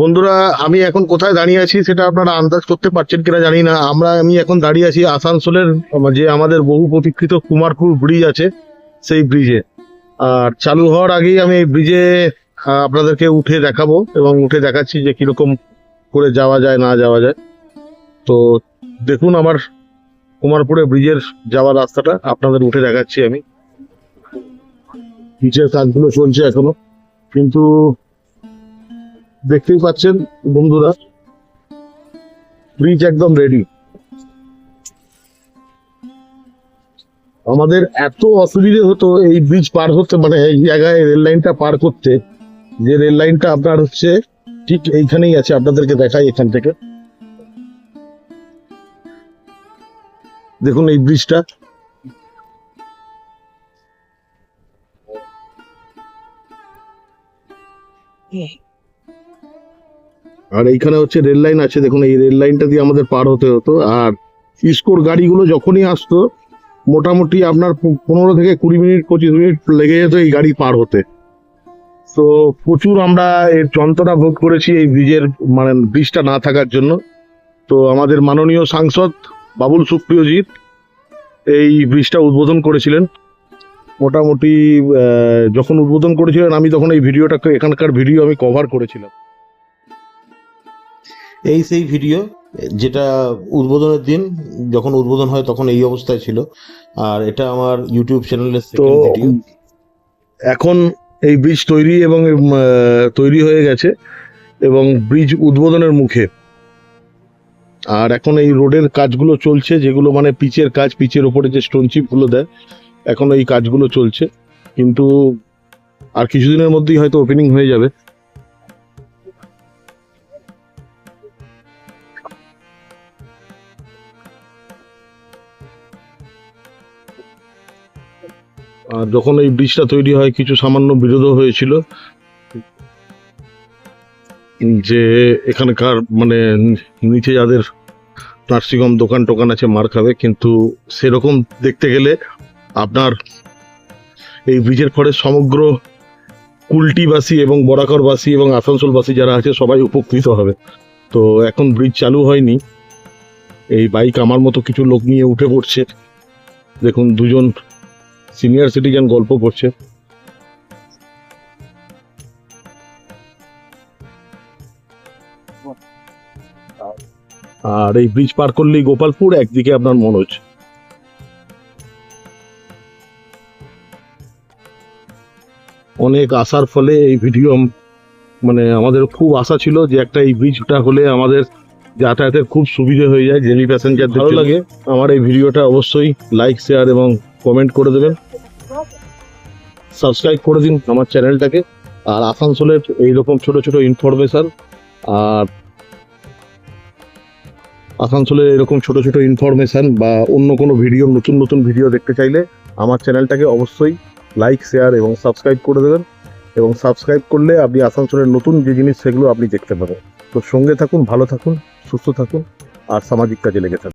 বন্ধুরা, আমি এখন কোথায় দাঁড়িয়ে আছি সেটা আপনারা আন্দাজ করতে পারছেন কিনা জানি না। আমরা, আমি এখন দাঁড়িয়ে আছি আসানসোলের, যে আমাদের বহু প্রতীক্ষিত কুমারপুর ব্রিজ আছে, সেই ব্রিজে। আর চালু হওয়ার আগেই আমি এই ব্রিজে আপনাদেরকে উঠে দেখাবো এবং উঠে দেখাচ্ছি যে কীরকম করে যাওয়া যায়, না যাওয়া যায়। তো দেখুন আমার কুমারপুরে ব্রিজের যাওয়ার রাস্তাটা, আপনাদের উঠে দেখাচ্ছি আমি। ব্রিজের কাজগুলো চলছে এখনও। কিন্তু দেখতেই পাচ্ছেন বন্ধুরা ব্রিজ একদম রেডি আমাদের এত অসুবিধে হতো এই ব্রিজ পার হতে মানে এই জায়গায় রেল লাইনটা পার করতে, যে রেল লাইনটা আপনার হচ্ছে ঠিক এইখানেই আছে, আপনাদেরকে দেখাই এখান থেকে। দেখুন এই ব্রিজটা আর এইখানে হচ্ছে রেল লাইন আছে, দেখুন, এই রেল লাইনটা দিয়ে আমাদের পার হতে হতো। আর ইস্কোর গাড়িগুলো যখনই আসতো, মোটামুটি আপনার পনেরো থেকে কুড়ি মিনিট, পঁচিশ মিনিট লেগে যেত এই গাড়ি পার হতে। তো প্রচুর আমরা এর যন্ত্রণা ভোগ করেছি এই ব্রিজের মানে ব্রিজটা না থাকার জন্য। তো আমাদের মাননীয় সাংসদ বাবুল সুপ্রিয়জিৎ এই ব্রিজটা উদ্বোধন করেছিলেন। মোটামুটি যখন উদ্বোধন করেছিলেন, আমি তখন এই ভিডিওটা এখানকার ভিডিও আমি কভার করেছিলাম। এই সেই ভিডিও যেটা উদ্বোধনের দিন যখন উদ্বোধন হয় তখন এই অবস্থায় ছিল। আর এটা আমার ইউটিউব চ্যানেলের সেকেন্ড ভিডিও এখন এই ব্রিজ তৈরি এবং তৈরি হয়ে গেছে এবং ব্রিজ উদ্বোধনের মুখে। আর এখন এই রোডের কাজগুলো চলছে যেগুলো মানে পিচের কাজ পিচের ওপরে যে স্টোন চিপগুলো দেয় এখন এই কাজগুলো চলছে। কিন্তু আর কিছুদিনের মধ্যেই হয়তো ওপেনিং হয়ে যাবে। আর যখন এই ব্রিজটা তৈরি হয়, কিছু সামান্য বিরোধও হয়েছিল। যে এখানকার মানে নিচে যাদের নার্সিংহোম দোকান টোকান আছে, মার খাবে। কিন্তু সেরকম দেখতে গেলে আপনার এই ব্রিজের ফলে সমগ্র কুলটিবাসী এবং বরাকরবাসী এবং আসানসোলবাসী যারা আছে, সবাই উপকৃত হবে। তো এখন ব্রিজ চালু হয়নি। এই বাইক আমার মতো কিছু লোক নিয়ে উঠে পড়ছে। দেখুন, দুজন সিনিয়র সিটিজেন গল্প করছে। আর এই ব্রিজ পার করলেই গোপালপুর একদিকে আপনার মনোজ। অনেক আসার ফলে এই ভিডিও মানে আমাদের খুব আশা ছিল যে একটা এই ব্রিজটা হলে আমাদের যাতায়াতের খুব সুবিধে হয়ে যায় ডেলি প্যাসেঞ্জার ভালো লাগে। আমার এই ভিডিওটা অবশ্যই লাইক শেয়ার এবং কমেন্ট করে দেবেন। সাবস্ক্রাইব করে দিন আমার চ্যানেলটাকে। আর আসানসোলের এইরকম ছোট ছোট ইনফরমেশন আর আসানসোলের এরকম ছোট ছোট ইনফরমেশন বা অন্য কোনো ভিডিও নতুন নতুন ভিডিও দেখতে চাইলে আমার চ্যানেলটাকে অবশ্যই লাইক শেয়ার এবং সাবস্ক্রাইব করে দেবেন। এবং সাবস্ক্রাইব করলে আপনি আসানসোলের নতুন যে জিনিস, সেগুলো আপনি দেখতে পাবেন। তো সঙ্গে থাকুন, ভালো থাকুন, সুস্থ থাকুন, আর সামাজিক কাজে লেগে থাকুন।